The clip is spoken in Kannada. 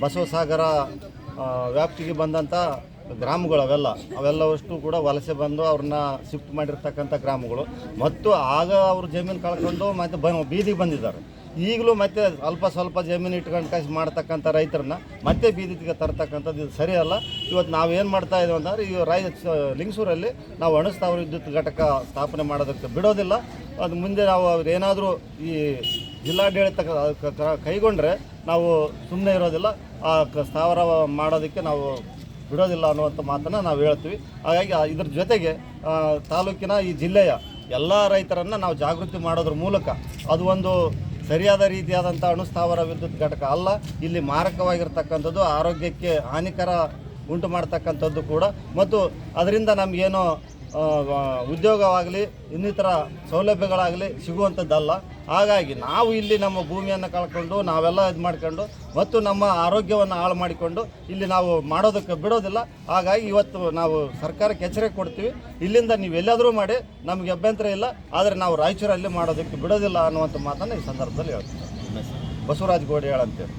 ಬಸವಸಾಗರ ವ್ಯಾಪ್ತಿಗೆ ಬಂದಂಥ ಗ್ರಾಮಗಳು ಅವೆಲ್ಲ. ಅವೆಲ್ಲವಷ್ಟು ಕೂಡ ವಲಸೆ ಬಂದು ಅವ್ರನ್ನ ಶಿಫ್ಟ್ ಮಾಡಿರ್ತಕ್ಕಂಥ ಗ್ರಾಮಗಳು. ಮತ್ತು ಆಗ ಅವರು ಜಮೀನು ಕಳ್ಕೊಂಡು ಮತ್ತೆ ಬ, ಬೀದಿಗೆ ಬಂದಿದ್ದಾರೆ. ಈಗಲೂ ಮತ್ತೆ ಅಲ್ಪ ಸ್ವಲ್ಪ ಜಮೀನು ಇಟ್ಕೊಂಡು ಕಾಸು ಮಾಡ್ತಕ್ಕಂಥ ರೈತರನ್ನ ಮತ್ತೆ ಬೀದಿಗೆ ತರ್ತಕ್ಕಂಥದ್ದು ಇದು ಸರಿಯಲ್ಲ. ಇವತ್ತು ನಾವು ಏನು ಮಾಡ್ತಾ ಇದ್ದೀವಿ ಅಂತಂದ್ರೆ, ಈ ರೈ ಲಿಂಗಸೂರಲ್ಲಿ ನಾವು ಅಣಸ್ತಾವ್ರ ವಿದ್ಯುತ್ ಘಟಕ ಸ್ಥಾಪನೆ ಮಾಡೋದಕ್ಕೆ ಬಿಡೋದಿಲ್ಲ. ಅದು ಮುಂದೆ ನಾವು ಅವ್ರು ಏನಾದರೂ ಈ ಜಿಲ್ಲಾಡಳಿತ ಕೈಗೊಂಡ್ರೆ ನಾವು ಸುಮ್ಮನೆ ಇರೋದಿಲ್ಲ. ಆ ಸ್ಥಾವರ ಮಾಡೋದಕ್ಕೆ ನಾವು ಬಿಡೋದಿಲ್ಲ ಅನ್ನುವಂಥ ಮಾತನ್ನು ನಾವು ಹೇಳ್ತೀವಿ. ಹಾಗಾಗಿ ಇದ್ರ ಜೊತೆಗೆ ತಾಲೂಕಿನ ಈ ಜಿಲ್ಲೆಯ ಎಲ್ಲ ರೈತರನ್ನು ನಾವು ಜಾಗೃತಿ ಮಾಡೋದ್ರ ಮೂಲಕ ಅದು ಒಂದು ಸರಿಯಾದ ರೀತಿಯಾದಂಥ ಅಣುಸ್ಥಾವರ ವಿದ್ಯುತ್ ಘಟಕ ಅಲ್ಲ, ಇಲ್ಲಿ ಮಾರಕವಾಗಿರ್ತಕ್ಕಂಥದ್ದು ಆರೋಗ್ಯಕ್ಕೆ ಹಾನಿಕರ ಉಂಟು ಮಾಡ್ತಕ್ಕಂಥದ್ದು ಕೂಡ. ಮತ್ತು ಅದರಿಂದ ನಮಗೇನೋ ಉದ್ಯೋಗವಾಗಲಿ, ಇನ್ನಿತರ ಸೌಲಭ್ಯಗಳಾಗಲಿ ಸಿಗುವಂಥದ್ದಲ್ಲ. ಹಾಗಾಗಿ ನಾವು ಇಲ್ಲಿ ನಮ್ಮ ಭೂಮಿಯನ್ನು ಕಳ್ಕೊಂಡು, ನಾವೆಲ್ಲ ಇದು ಮಾಡ್ಕೊಂಡು, ಮತ್ತು ನಮ್ಮ ಆರೋಗ್ಯವನ್ನು ಹಾಳು ಮಾಡಿಕೊಂಡು ಇಲ್ಲಿ ನಾವು ಮಾಡೋದಕ್ಕೆ ಬಿಡೋದಿಲ್ಲ. ಹಾಗಾಗಿ ಇವತ್ತು ನಾವು ಸರ್ಕಾರಕ್ಕೆ ಎಚ್ಚರಿಕೆ ಕೊಡ್ತೀವಿ. ಇಲ್ಲಿಂದ ನೀವು ಎಲ್ಲಾದರೂ ಮಾಡಿ, ನಮಗೆ ಅಭ್ಯಂತರ ಇಲ್ಲ. ಆದರೆ ನಾವು ರಾಯಚೂರಲ್ಲಿ ಮಾಡೋದಕ್ಕೆ ಬಿಡೋದಿಲ್ಲ ಅನ್ನುವಂಥ ಮಾತನ್ನು ಈ ಸಂದರ್ಭದಲ್ಲಿ ಹೇಳ್ತೀವಿ. ಬಸವರಾಜ್ ಗೋಡೆ ಹೇಳಂತೇಳಿ